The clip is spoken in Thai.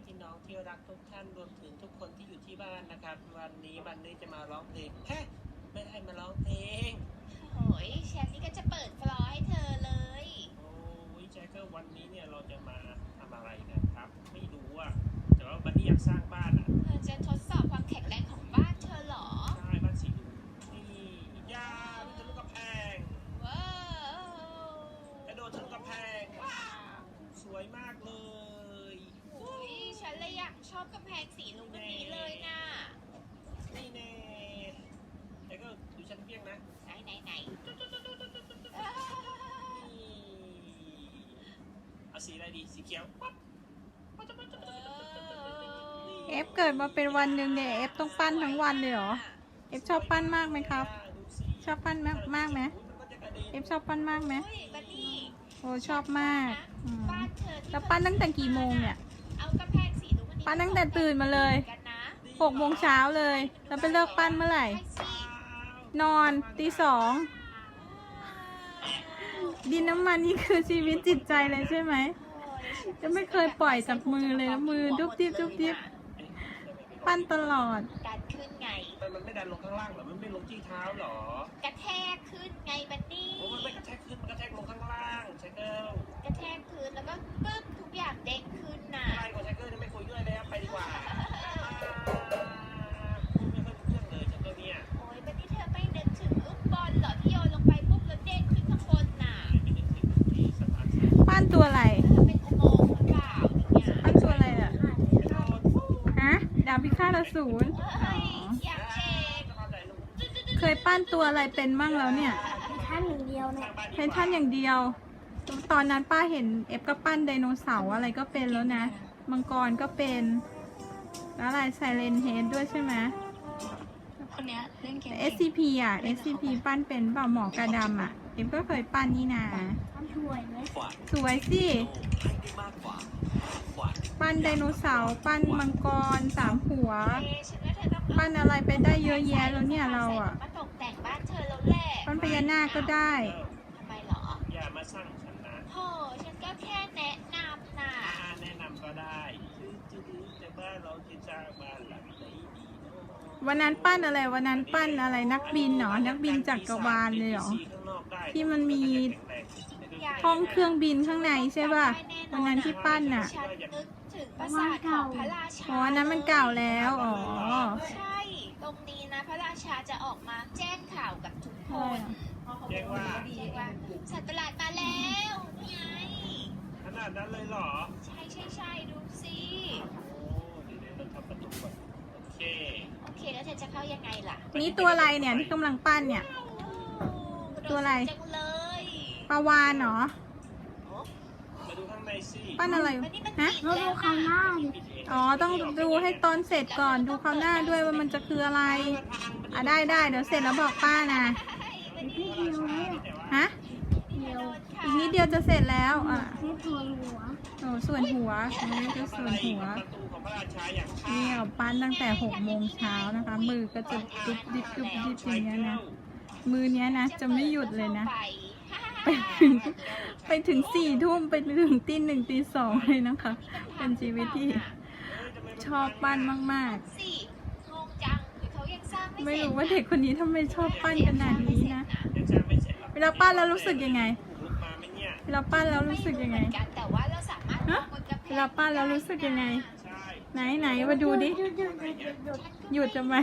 พ่อแม่พี่น้องที่รักทุกท่านรวมถึงทุกคนที่อยู่ที่บ้านนะครับ วันนี้วันนี้จะมาร้องเพลงแฮะไม่ได้มาร้องเพลงโอ้ยแชมป์นี่ก็จะเปิดฟลอร์ให้เธอเลย โอ้ยแจ็คเกอร์วันนี้เนี่ยเราจะมาทำอะไรกันครับ ไม่รู้อะแต่ว่าวันนี้อยากสร้างบ้านอะเธอจะทดสอบความแข็งแรงของบ้านเธอเหรอ ใช่บ้านสีดูนี่ยาลูกทะลุกระแพง ว้าว กระโดดทะลุกระแพงว้าวสวยมากเลย อุ้ยฉันเลยอยากชอบกำแพ งสีลุงแบบนี้เลยนะนี่แน่แต่ก็ดูชั้นเปี้ยงนะ ไหนไหนไหนนี่เอาสีอะไรดีสีเขียวปั๊บเอฟเกิดมาเป็นวันหนึ่งเนี่ยเอฟต้องปั้นทั้งวันเลยเหรอเอฟชอบปั้นมากไหมครับ ชอบปั้นมากมากไหมเอฟชอบปั้นมากไหมอุ้ยบันนี่โอ้ชอบมากอืมบ้านเธอที่แล้วปั้นตั้งแต่กี่โมงเนี่ย ปั้นตั้งแต่ตื่นมาเลยกันนะหกโมงเช้าเลย แล้วไปเลิกปั้นเมื่อไหร่ใช่สินอนตีสองดินน้ำมันนี่คือชีวิตจิตใจเลยใช่ไหม จะไม่เคยปล่อยจากมือเลยนะมือดุ๊บดิบดุ๊บดิบปั้นตลอด ดันขึ้นไงมันมันไม่ดันลงข้างล่างเหรอ มันไม่ลงที่เท้าเหรอ กระแทกขึ้นไงบันนี่ โอ้มันไม่กระแทกขึ้น มันกระแทกลงข้างล่างใช่เกิล ดาบพิฆาตอสูรเฮ้ยอยากเช็คจะทำอะไรลูกเคยปั้นตัวอะไรเป็นมั่งแล้วเนี่ยท่านหนึ่งเดียวเนี่ยเพนท่านอย่างเดียว ตอนนั้นป้าเห็นเอฟก็ปั้นไดโนเสาร์อะไรก็เป็นแล้วนะ มังกรก็เป็น แล้วอะไรไซเลนเฮดด้วยใช่ไหมคนเนี้ยเล่นเกม SCP อะ SCP ปั้นเป็นเปล่าหมอกระดำอะ เอฟก็เคยปั้นนี่นาทำช่วยไหมสวยสิ ปั้นไดโนเสาร์ปั้นมังกรสามหัวเอ๊ะฉันว่าเธอต้องปั้นอะไรไปได้เยอะแยะแล้วเนี่ยเราอะมาตกแต่งบ้านเธอแล้วแหละปั้นพญานาคก็ได้ทำไมเหรออย่ามาสร้างฉันนะโหฉันก็แค่แนะนำน่ะอ่าแนะนำก็ได้คือจะดูแต่บ้านเราจะสร้างบ้านหลังไหนดีเนาะวันนั้นปั้นอะไรวันนั้นปั้นอะไรนักบินเหรอนักบินจักรวาลเลยเหรอที่มันมีห้องเครื่องบินข้างในใช่ป่ะวันนั้นที่ปั้นน่ะฉันนึก ถึงปราสาทของพระราชาอ๋ออันนั้นมันเก่าแล้วอ๋อ ใช่ ตรงนี้นะ พระราชาจะออกมาแจ้งข่าวกับทุกคนแจ้งว่าแจ้งว่าสัตว์ประหลาดมาแล้วนี่ไงขนาดนั้นเลยเหรอ ใช่ใช่ใช่ดูสิโอ้เดี๋ยวเดี๋ยวทำประตูก่อนโอเคโอเคแล้วเธอจะเข้ายังไงล่ะนี่ตัวอะไรเนี่ยที่กำลังปั้นเนี่ย ตัวอะไร จังเลยปลาวานเหรอ มาดูข้างในสิ ปั้นอะไรมันนี่มันฮะติดเราแล้ดูวคราวหน้าดิอ๋อต้องดูให้ตอนเสร็จก่อนดูคราวหน้าด้วยว่ามันจะคืออะไรอะได้ได้เดี๋ยวเสร็จแล้วบอกป้านะพี่เดียวเนี่ยฮะเดียวอีกนิดเดียวจะเสร็จแล้วอะนี่ตัวหัวโอ้ส่วนหัวอันนี้คือส่วนหัวประตูของพระราชาอย่างข้านี่เอาปั้นตั้งแต่หกโมงเช้านะคะ มือก็จะดุบดิบดุบดิบอย่างเงี้ยนะมือเนี้ยนะจะไม่หยุดเลยนะ ไปถึงไปถึงสี่ทุ่มไปถึงตีหนึ่งตีสองเลยนะคะ เป็นชีวิตที่ชอบปั้นมากสิงงจังหรือเขายังสร้างๆไม่ไม่เสร็จรู้ว่าเด็กคนนี้ทำไมชอบปั้นขนาดนี้นะยังสร้างไม่เสร็จหรอกเวลาปั้นแล้วรู้สึกยังไงลุกมาไหมเนี่ยเวลาปั้นแล้วรู้สึกยังไงม่เหมือนกันแต่ว่าเราสามารถฮะบนกำแพงเวลาปั้นแล้วรู้สึกยังไงใช่ไหนไหนมาดูดิ หยุดหยุดหยุดหยุดหยุดหยุดจะไหม